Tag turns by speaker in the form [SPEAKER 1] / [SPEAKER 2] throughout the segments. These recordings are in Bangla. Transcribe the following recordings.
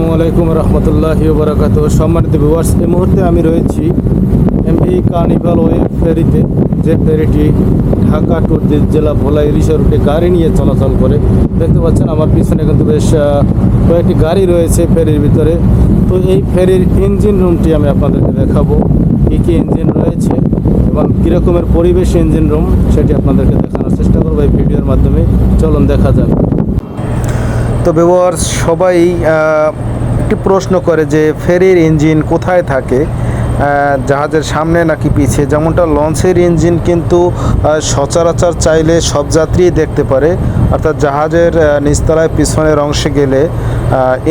[SPEAKER 1] আসসালামু আলাইকুম রহমতুল্লাহি বারাকাত সম্মানিত ভিউয়ার্স এই মুহূর্তে আমি রয়েছি এমভি কার্নিভাল ওয়ে ফেরিতে যে ফেরিটি ঢাকা টু জেলা ভোলা ইরিশা রুটে গাড়ি নিয়ে চলাচল করে। দেখতে পাচ্ছেন আমার পিছনে কিন্তু বেশ কয়েকটি গাড়ি রয়েছে ফেরির ভিতরে। তো এই ফেরির ইঞ্জিন রুমটি আমি আপনাদেরকে দেখাবো, কী কী ইঞ্জিন রয়েছে এবং কীরকমের পরিবেশ ইঞ্জিন রুম সেটি আপনাদেরকে দেখানোর চেষ্টা করব এই ভিডিওর মাধ্যমে। চলুন দেখা যাক। তো ব্যবহার সবাই একটি প্রশ্ন করে যে ফেরির ইঞ্জিন কোথায় থাকে? জাহাজের সামনে নাকি পিছিয়ে? যেমনটা লঞ্চের ইঞ্জিন কিন্তু সচরাচর চাইলে সব যাত্রী দেখতে পারে। অর্থাৎ জাহাজের নিচতলায় পিছনের অংশে গেলে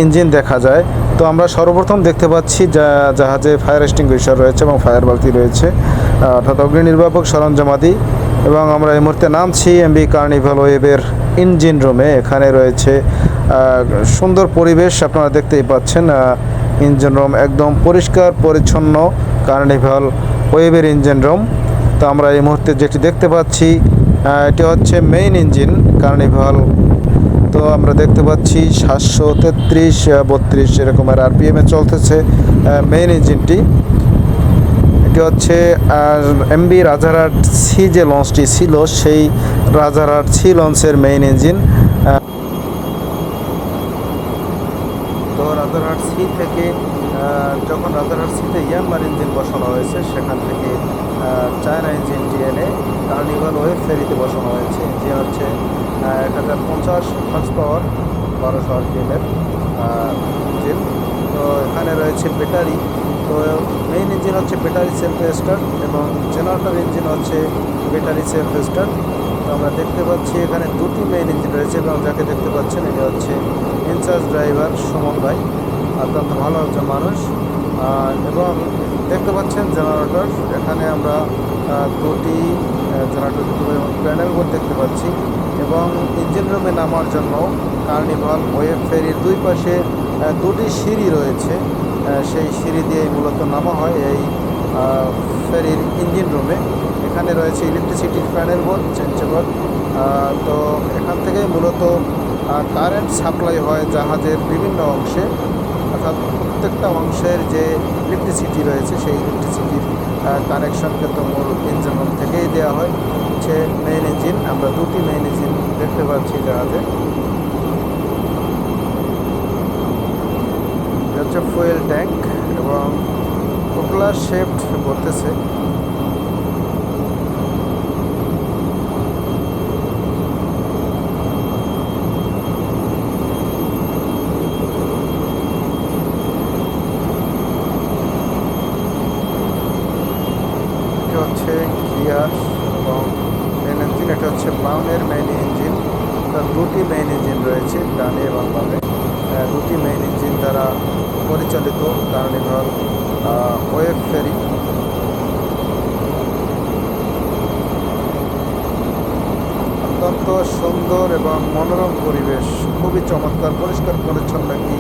[SPEAKER 1] ইঞ্জিন দেখা যায়। তো আমরা সর্বপ্রথম দেখতে পাচ্ছি যা, জাহাজে ফায়ার এক্সটিংগুইশার রয়েছে এবং ফায়ার বালতি রয়েছে অর্থাৎ অগ্নি নির্বাপক সরঞ্জামাদি। এবং আমরা এই মুহূর্তে নামছি এমবি কার্নিভাল ওয়েবের ইঞ্জিন রুমে এখানে রয়েছে সুন্দর পরিবেশ আপনারা দেখতেই পাচ্ছেন ইঞ্জিন রুম একদম পরিষ্কার, পরিচ্ছন্ন কার্নিভাল ওয়েবের ইঞ্জিন রুম তো আমরা এই মুহূর্তে যেটি দেখতে পাচ্ছি এটি হচ্ছে মেইন ইঞ্জিন কার্নিভাল তো আমরা দেখতে পাচ্ছি সাতশো তেত্রিশ বত্রিশ এরকমের আরপিএমে চলতেছে মেইন ইঞ্জিনটি এটি হচ্ছে এমবি রাজারহাট সি যে লঞ্চটি ছিল, সেই রাজারহাট সি লঞ্চের মেইন ইঞ্জিন তো রাজারহাট সি থেকে যখন রাজারহাট সিতে ইয়ানমার ইঞ্জিন বসানো হয়েছে, সেখান থেকে চায়না ইঞ্জিনটি এনে কার্নিভাল ওয়েব ফেরিতে বসানো হয়েছে। যে হচ্ছে এক হাজার পঞ্চাশ হর্স পাওয়ার বারোশো আরপিএমের ইঞ্জিন তো রয়েছে ব্যাটারি। তো মেইন ইঞ্জিন হচ্ছে ব্যাটারি সেলফ স্টার্ট এবং জেনারেটর ইঞ্জিন হচ্ছে ব্যাটারি সেলফ স্টার্ট তো আমরা দেখতে পাচ্ছি এখানে দুটি মেইন ইঞ্জিন রয়েছে এবং যাকে দেখতে পাচ্ছেন এটি হচ্ছে ইনচার্জ ড্রাইভার সুমন ভাই। অত্যন্ত ভালো একজন মানুষ। এবং দেখতে পাচ্ছেন জেনারেটর এখানে আমরা দুটি জেনারেটর প্যানেল বোর্ড দেখতে পাচ্ছি। এবং ইঞ্জিন রুমে নামার জন্য কার্নিভাল ওয়েব ফেরির দুই পাশে দুটি সিঁড়ি রয়েছে। সেই সিঁড়ি দিয়ে মূলত নামা হয় এই ফেরির ইঞ্জিন রুমে। এখানে রয়েছে ইলেকট্রিসিটির প্যানেল বোর্ড চেঞ্জেবল তো এখান থেকে মূলত কারেন্ট সাপ্লাই হয় জাহাজের বিভিন্ন অংশে। অর্থাৎ প্রত্যেকটা অংশের যে ইলেকট্রিসিটি রয়েছে, সেই ইলেকট্রিসিটির কানেকশন কিন্তু মূল ইঞ্জিন রুম থেকেই দেওয়া হয়। হচ্ছে মেইন ইঞ্জিন আমরা দুটি মেইন ইঞ্জিন দেখতে পাচ্ছি জাহাজে। হচ্ছে ফুয়েল ট্যাঙ্ক এবং পোপলার শেফট বলতেছে। হচ্ছে গিয়ার এবং মেন ইঞ্জিন এটা হচ্ছে বাউনের মেইন ইঞ্জিন তার দুটি মেইন ইঞ্জিন রয়েছে ডানে এবং বামে। দুটি মেইন ইঞ্জিন দ্বারা পরিচালিত কার্নিভাল ওয়েব ফেরি। অত্যন্ত সুন্দর এবং মনোরম পরিবেশ, খুবই চমৎকার, পরিষ্কার, পরিচ্ছন্ন একটি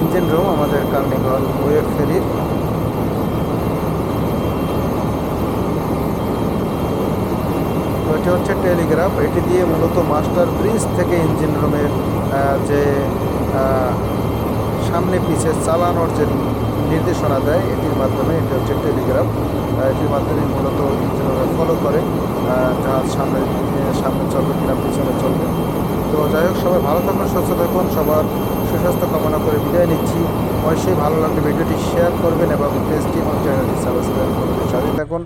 [SPEAKER 1] ইঞ্জিন রুম আমাদের কার্নিভাল ওয়েব ফেরির। এটি হচ্ছে টেলিগ্রাফ। এটি দিয়ে মূলত মাস্টার ব্রিজ থেকে ইঞ্জিন রুমের যে সামনে পিছে চালানোর যে নির্দেশনা দেয়, এটির মাধ্যমে এটা হচ্ছে টেলিগ্রাফ এটির মাধ্যমে মূলত ফলো করে যার সামনে সামনে চলবে কিনা, পিছনে চলবে। তো যাই হোক, সবাই ভালো থাকুন, সুস্থ থাকুন, সবার সুস্বাস্থ্য কামনা করে বিদায় নিচ্ছি। অবশ্যই ভালো লাগলে ভিডিওটি শেয়ার করবেন এবং পেজটি এবং চ্যানেলটি সাবস্ক্রাইব করবেন সাথে থাকুন।